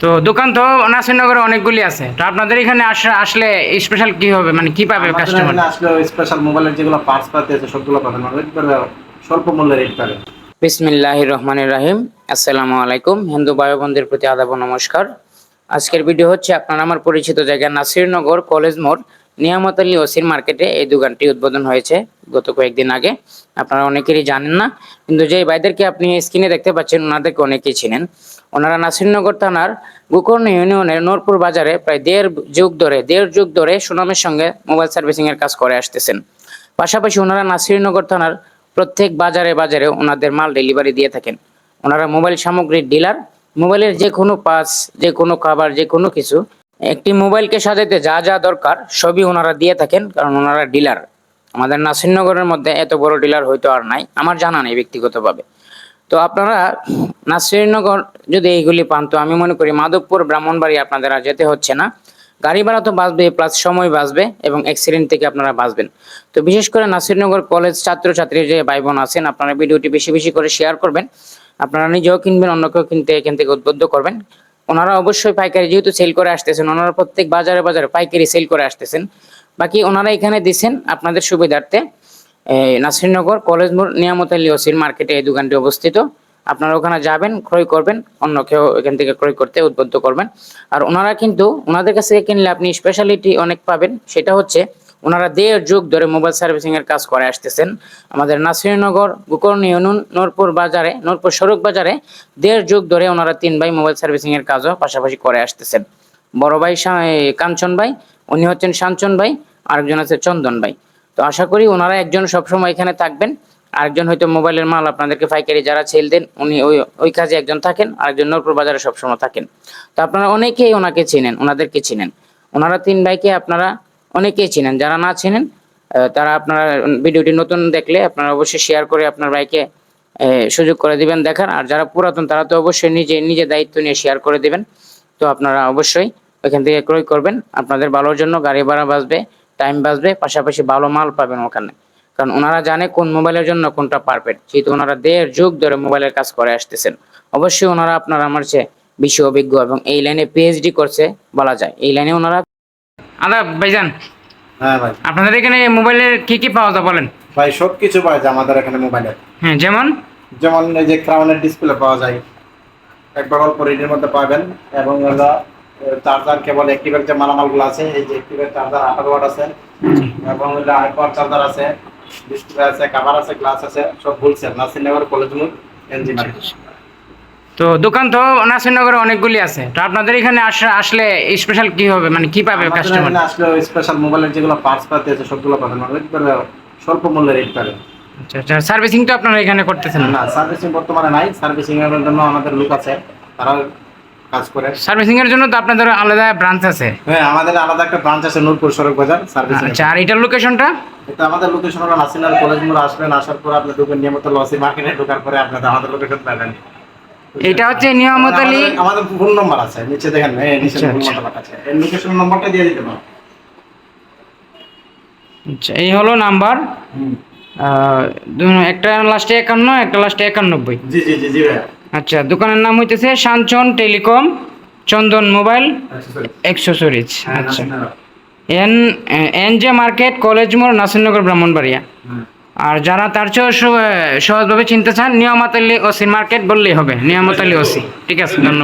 তো দোকান তো নাসিরনগরে অনেকগুলি আছে। তো আপনাদের এখানে আসলে স্পেশাল কি হবে? মানে কি পাবে কাস্টমার আসলে স্পেশাল মোবাইলের যেগুলো পার্টস পাতে আছে সবগুলো পাবেন। মানে একবারে স্বল্প মূল্যে রেট পাবেন বিসমিল্লাহির রহমানির রাহিম। আসসালামু আলাইকুম। হিন্দু ভাই বোনদের প্রতি আদাব ও নমস্কার। আজকের ভিডিও হচ্ছে আপনার আমার পরিচিত জায়গা নাসিরনগর কলেজ মোড়। নিয়ামত আলী ওসির মার্কেটে এই দোকানটি উদ্বোধন হয়েছে গত কয়েকদিন আগে। আপনারা অনেকেরই জানেন না, কিন্তু যে ভাইদেরকে আপনি স্ক্রিনে দেখতে পাচ্ছেন, ওনাদেরকে অনেকেই চিনেন। ওনারা নাসিরনগর থানার গোকর্ণ ইউনিয়নের নূরপুর বাজারে প্রায় দেড় যুগ ধরে, দেড় যুগ ধরে সুনামের সঙ্গে মোবাইল সার্ভিসিং এর কাজ করে আসতেছেন। পাশাপাশি ওনারা নাসিরনগর থানার প্রত্যেক বাজারে বাজারে ওনাদের মাল ডেলিভারি দিয়ে থাকেন। ওনারা মোবাইল সামগ্রীর ডিলার। মোবাইলের যে কোনো পাস যে কোনো খাবার যে কোনো কিছু একটি মোবাইলকে সাজাতে যা যা দরকার সবই ওনারা দিয়ে থাকেন, কারণ ওনারা ডিলার। আমাদের নাসিরনগরের মধ্যে এত বড় ডিলার হয়তো আর নাই, আমার জানা নেই ব্যক্তিগতভাবে। তো আপনারা নাসিরনগর যদি এইগুলি পান, তো আমি মনে করি মাধবপুর, ব্রাহ্মণবাড়ি আপনাদের আর যেতে হচ্ছে না। গাড়ি ভাড়া তো বাঁচবে, প্লাস সময় বাঁচবে এবং অ্যাক্সিডেন্ট থেকে আপনারা বাঁচবেন। তো বিশেষ করে নাসিরনগর কলেজ ছাত্রছাত্রী যে ভাই বোন আছেন, আপনারা ভিডিওটি বেশি বেশি করে শেয়ার করবেন। আপনারা নিজেও কিনবেন, অন্যকেও কিনতে এখান থেকে উদ্বুদ্ধ করবেন। ওনারা অবশ্যই পাইকারি যেহেতু সেল করে আসতেছেন, ওনারা প্রত্যেক বাজারে বাজারে পাইকারি সেল করে আসতেছেন। বাকি ওনারা এখানে দিচ্ছেন আপনাদের সুবিধার্থে নাসিরনগর, কলেজ মোড়, নিয়ামত আলী ওসির মার্কেটে এই দোকানটি অবস্থিত। আপনারা ওখানে যাবেন, ক্রয় করবেন, অন্য কেউ এখান থেকে ক্রয় করতে উদ্বুদ্ধ করবেন। আর ওনারা কিন্তু, ওনাদের কাছ থেকে কিনলে আপনি স্পেশালিটি অনেক পাবেন, সেটা হচ্ছে ওনারা দেড় যুগ ধরে মোবাইল সার্ভিসিং এর কাজ করে আসতেছেন। আমাদের নাসিরনগর, গোকর্ণ ইউনিয়ন, নূরপুর বাজারে, নূরপুর সড়ক বাজারে দেড় যুগ ধরে ওনারা তিন ভাই মোবাইল সার্ভিসিং এর কাজও পাশাপাশি করে আসতেছেন। বড় ভাই কাঞ্চন ভাই, উনি হচ্ছেন শাঞ্চন ভাই, আরেকজন আছে চন্দন ভাই। তো আশা করি ওনারা একজন সবসময় এখানে থাকবেন। আরেকজন হয়তো মোবাইলের মাল আপনাদেরকে পাইকারি যারা ছেল দেন, উনি ওই ওই কাজে একজন থাকেন, আরেকজন নরপুর বাজারে সবসময় থাকেন। তো আপনারা অনেকেই ওনাকে চিনেন, ওনাদেরকে চিনেন। ওনারা তিন ভাইকে আপনারা অনেকেই চিনেন, যারা না চিনেন তারা আপনারা ভিডিওটি নতুন দেখলে আপনারা অবশ্যই শেয়ার করে আপনার ভাইকে সুযোগ করে দিবেন দেখার। আর যারা পুরাতন, তারা তো অবশ্যই নিজে নিজে দায়িত্ব নিয়ে শেয়ার করে দিবেন। তো আপনারা অবশ্যই ওইখান থেকে ক্রয় করবেন। আপনাদের ভালোর জন্য গাড়ি ভাড়া বাঁচবে টাইম বাঁচবে, পাশাপাশি ভালো মাল পাবেন ওখানে। কারণ ওনারা জানে কোন মোবাইলের জন্য কোনটা পারফেক্ট যেহেতু ওনারা দেড় যুগ ধরে মোবাইলের কাজ করে আসতেছেন। অবশ্যই ওনারা আপনার আমার চেয়ে বেশি অভিজ্ঞ এবং এই লাইনে পিএইচডি করছে বলা যায়। এই লাইনে ওনারা আদা ভাইজান। হ্যাঁ ভাই। আপনাদের এখানে মোবাইলের কি কি পাওয়া যায় বলেন? ভাই সব কিছু পাওয়া যায় আমাদের এখানে মোবাইলের হ্যাঁ যেমন? যেমন এই যে ক্রাউনের ডিসপ্লে পাওয়া যায়। একবার অল্প রেটের মধ্যে পাবেন। এবং চার্জার কেবল অ্যাক্টিভের যে মালামালগুলো আছে এই যে অ্যাক্টিভের চার্জার আঠারো ওয়াট আছে। এবং হলো আইপাওয়ার চার্জার আছে। ডিসপ্লে আছে কাভার আছে গ্লাস আছে সব হোলসেল নাসিরনগর কলেজ মোড় এনজি মার্কেট তো দোকান তো নাসিরনগরে অনেকগুলি আছে। তো আপনাদের এখানে আসলে স্পেশাল কি হবে? মানে কি পাবে কাস্টমার আসলে স্পেশাল মোবাইলের যেগুলো পার্টস পাতে আছে সবগুলো পাবেন। মানে একবারে স্বল্প মূল্যে রেট পাবেন। আচ্ছা আচ্ছা। সার্ভিসিং তো আপনারা এখানে করতেছেন না? না সার্ভিসিং বর্তমানে নাই। সার্ভিসিং এর জন্য আমাদের লোক আছে। তারা কাজ করে। সার্ভিসিং এর জন্য তো আপনাদের আলাদা ব্রাঞ্চ আছে। হ্যাঁ আমাদের আলাদা একটা ব্রাঞ্চ আছে নূরপুর সড়ক বাজার সার্ভিসিং আচ্ছা আর এটার লোকেশনটা এটা আমাদের লোকেশন হলো নাসিনাল কলেজ মোড়। আসবেন আসার পর আপনি ঢুকেন নিয়মিত লসি মার্কেটে ঢোকার পরে আপনাদের আমাদের লোকেশন পাবেন। এটা হচ্ছে নিয়ামত আলী। আমাদের- ফোন নম্বর আছে নিচে দেখেন এই নিচে আচ্ছা, ফোন আচ্ছা। নম্বর আছে। এই লোকেশন নম্বরটা দিয়ে দিতে পারো। আচ্ছা এই হলো নাম্বার। একটা লাস্টে একান্ন একটা লাস্টে একানব্বই জি জি জি জি আচ্ছা দোকানের নাম হইতেছে Sanchan telecom Chandan mobile accessories আচ্ছা। N N J market college মোড় নাসিরনগর ব্রাহ্মণবাড়িয়া। আর যারা তার চেয়েও সহজভাবে চিনতে চান, নিয়ামত আলী ওসি মার্কেট বললেই হবে, নিয়ামত আলী ওসি। ঠিক আছে, ধন্যবাদ।